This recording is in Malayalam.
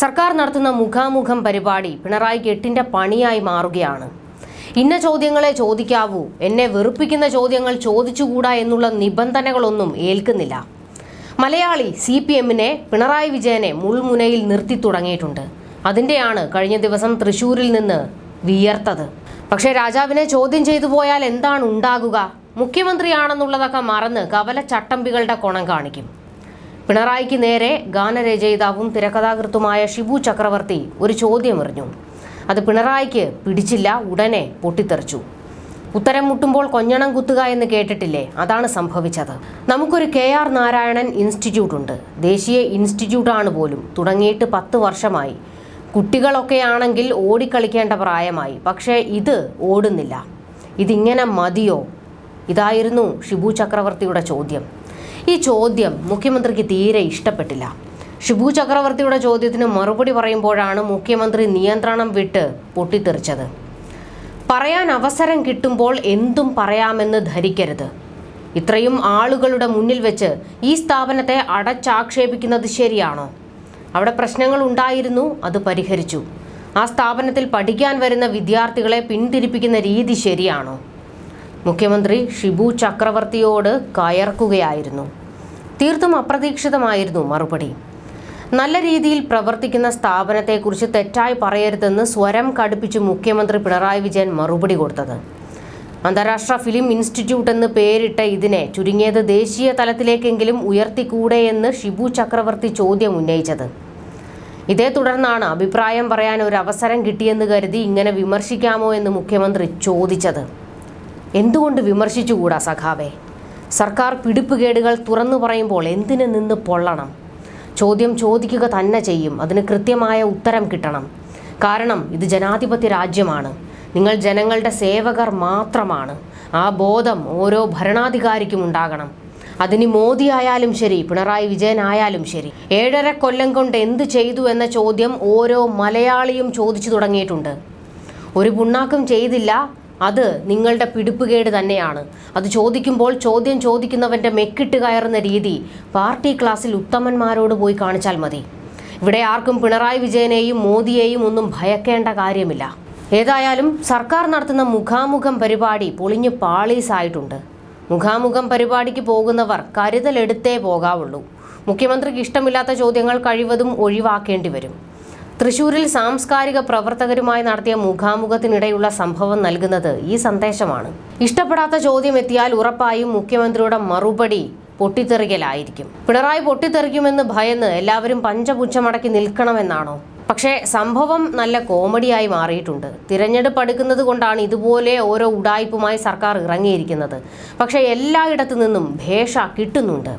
സർക്കാർ നടത്തുന്ന മുഖാമുഖം പരിപാടി പിണറായിക്ക് എട്ടിന്റെ പണിയായി മാറുകയാണ്. ഇന്ന ചോദ്യങ്ങളെ ചോദിക്കാവൂ എന്നെ വെറുപ്പിക്കുന്ന ചോദ്യങ്ങൾ ചോദിച്ചുകൂടാ എന്നുള്ള നിബന്ധനകളൊന്നും ഏൽക്കുന്നില്ല. മലയാളി സി പി എമ്മിനെ പിണറായി വിജയനെ മുൾമുനയിൽ നിർത്തി തുടങ്ങിയിട്ടുണ്ട്. അതിന്റെയാണ് കഴിഞ്ഞ ദിവസം തൃശ്ശൂരിൽ നിന്ന് വിയർത്തത്. പക്ഷേ രാജാവിനെ ചോദ്യം ചെയ്തു പോയാൽ എന്താണ് ഉണ്ടാകുക? മുഖ്യമന്ത്രിയാണെന്നുള്ളതൊക്കെ മറന്ന് കവല ചട്ടമ്പികളുടെ കൊണം കാണിക്കും. പിണറായിക്ക് നേരെ ഗാനരചയിതാവും തിരക്കഥാകൃത്തുമായ ഷിബു ചക്രവർത്തി ഒരു ചോദ്യം എറിഞ്ഞു അത് പിണറായിക്ക് പിടിച്ചില്ല ഉടനെ പൊട്ടിത്തെറിച്ചു. ഉത്തരം മുട്ടുമ്പോൾ കൊഞ്ഞണം കുത്തുക എന്ന് കേട്ടിട്ടില്ലേ? അതാണ് സംഭവിച്ചത്. നമുക്കൊരു കെ ആർ നാരായണൻ ഇൻസ്റ്റിറ്റ്യൂട്ട് ഉണ്ട്. ദേശീയ ഇൻസ്റ്റിറ്റ്യൂട്ടാണ് പോലും. തുടങ്ങിയിട്ട് പത്ത് വർഷമായി. കുട്ടികളൊക്കെ ആണെങ്കിൽ ഓടിക്കളിക്കേണ്ട പ്രായമായി. പക്ഷേ ഇത് ഓടുന്നില്ല. ഇതിങ്ങനെ മതിയോ? ഇതായിരുന്നു ഷിബു ചക്രവർത്തിയുടെ ചോദ്യം. ഈ ചോദ്യം മുഖ്യമന്ത്രിക്ക് തീരെ ഇഷ്ടപ്പെട്ടില്ല. ഷിബു ചക്രവർത്തിയുടെ ചോദ്യത്തിന് മറുപടി പറയുമ്പോഴാണ് മുഖ്യമന്ത്രി നിയന്ത്രണം വിട്ട് പൊട്ടിത്തെറിച്ചത്. പറയാൻ അവസരം കിട്ടുമ്പോൾ എന്തും പറയാമെന്ന് ധരിക്കരുത്. ഇത്രയും ആളുകളുടെ മുന്നിൽ വെച്ച് ഈ സ്ഥാപനത്തെ അടച്ചാക്ഷേപിക്കുന്നത് ശരിയാണോ? അവിടെ പ്രശ്നങ്ങൾ ഉണ്ടായിരുന്നു അത് പരിഹരിച്ചു. ആ സ്ഥാപനത്തിൽ പഠിക്കാൻ വരുന്ന വിദ്യാർത്ഥികളെ പിന്തിരിപ്പിക്കുന്ന രീതി ശരിയാണോ? മുഖ്യമന്ത്രി ഷിബു ചക്രവർത്തിയോട് കയർക്കുകയായിരുന്നു. തീർത്തും അപ്രതീക്ഷിതമായിരുന്നു മറുപടി. നല്ല രീതിയിൽ പ്രവർത്തിക്കുന്ന സ്ഥാപനത്തെക്കുറിച്ച് തെറ്റായി പറയരുതെന്ന് സ്വരം കടുപ്പിച്ച് മുഖ്യമന്ത്രി പിണറായി വിജയൻ മറുപടി കൊടുത്തത്. അന്താരാഷ്ട്ര ഫിലിം ഇൻസ്റ്റിറ്റ്യൂട്ട് എന്ന് പേരിട്ട ഇതിനെ ചുരുങ്ങിയത് ദേശീയ തലത്തിലേക്കെങ്കിലും ഉയർത്തിക്കൂടെ എന്ന് ഷിബു ചക്രവർത്തി ചോദ്യം ഉന്നയിച്ചത്. ഇതേ തുടർന്നാണ് അഭിപ്രായം പറയാൻ ഒരു അവസരം കിട്ടിയെന്ന് കരുതി ഇങ്ങനെ വിമർശിക്കാമോ എന്ന് മുഖ്യമന്ത്രി ചോദിച്ചത്. എന്തുകൊണ്ട് വിമർശിച്ചുകൂടാ സഖാവേ? സർക്കാർ പിടിപ്പുകേടുകൾ തുറന്നു പറയുമ്പോൾ എന്തിനു നിന്ന് പൊള്ളണം? ചോദ്യം ചോദിക്കുക തന്നെ ചെയ്യും. അതിന് കൃത്യമായ ഉത്തരം കിട്ടണം. കാരണം ഇത് ജനാധിപത്യ രാജ്യമാണ്. നിങ്ങൾ ജനങ്ങളുടെ സേവകർ മാത്രമാണ്. ആ ബോധം ഓരോ ഭരണാധികാരിക്കും ഉണ്ടാകണം. അതിന് മോദി ആയാലും ശരി പിണറായി വിജയൻ ആയാലും ശരി. ഏഴര കൊല്ലം കൊണ്ട് എന്ത് ചെയ്തു എന്ന ചോദ്യം ഓരോ മലയാളിയും ചോദിച്ചു തുടങ്ങിയിട്ടുണ്ട്. ഒരു പുണ്ണാക്കും ചെയ്തില്ല അത് നിങ്ങളുടെ പിടിപ്പുകേട് തന്നെയാണ്. അത് ചോദിക്കുമ്പോൾ ചോദ്യം ചോദിക്കുന്നവന്റെ മെക്കിട്ട് കയറുന്ന രീതി പാർട്ടി ക്ലാസ്സിൽ ഉത്തമന്മാരോട് പോയി കാണിച്ചാൽ മതി. ഇവിടെ ആർക്കും പിണറായി വിജയനെയും മോദിയെയും ഒന്നും ഭയക്കേണ്ട കാര്യമില്ല. ഏതായാലും സർക്കാർ നടത്തുന്ന മുഖാമുഖം പരിപാടി പൊളിഞ്ഞ് പാളീസായിട്ടുണ്ട്. മുഖാമുഖം പരിപാടിക്ക് പോകുന്നവർ കരുതലെടുത്തേ പോകാവുള്ളൂ. മുഖ്യമന്ത്രിക്ക് ഇഷ്ടമില്ലാത്ത ചോദ്യങ്ങൾ കഴിവതും ഒഴിവാക്കേണ്ടി വരും. തൃശൂരിൽ സാംസ്കാരിക പ്രവർത്തകരുമായി നടത്തിയ മുഖാമുഖത്തിനിടെയുള്ള സംഭവം നൽകുന്നത് ഈ സന്ദേശമാണ്. ഇഷ്ടപ്പെടാത്ത ചോദ്യം എത്തിയാൽ ഉറപ്പായും മുഖ്യമന്ത്രിയുടെ മറുപടി പൊട്ടിത്തെറിക്കലായിരിക്കും. പിണറായി പൊട്ടിത്തെറിക്കുമെന്ന് ഭയന്ന് എല്ലാവരും പഞ്ചപുച്ഛമടക്കി നിൽക്കണമെന്നാണോ? പക്ഷേ സംഭവം നല്ല കോമഡിയായി മാറിയിട്ടുണ്ട്. തിരഞ്ഞെടുപ്പ് അടുക്കുന്നത് കൊണ്ടാണ് ഇതുപോലെ ഓരോ ഉടായ്പുമായി സർക്കാർ ഇറങ്ങിയിരിക്കുന്നത്. പക്ഷേ എല്ലായിടത്തു നിന്നും ഭേഷ കിട്ടുന്നുണ്ട്.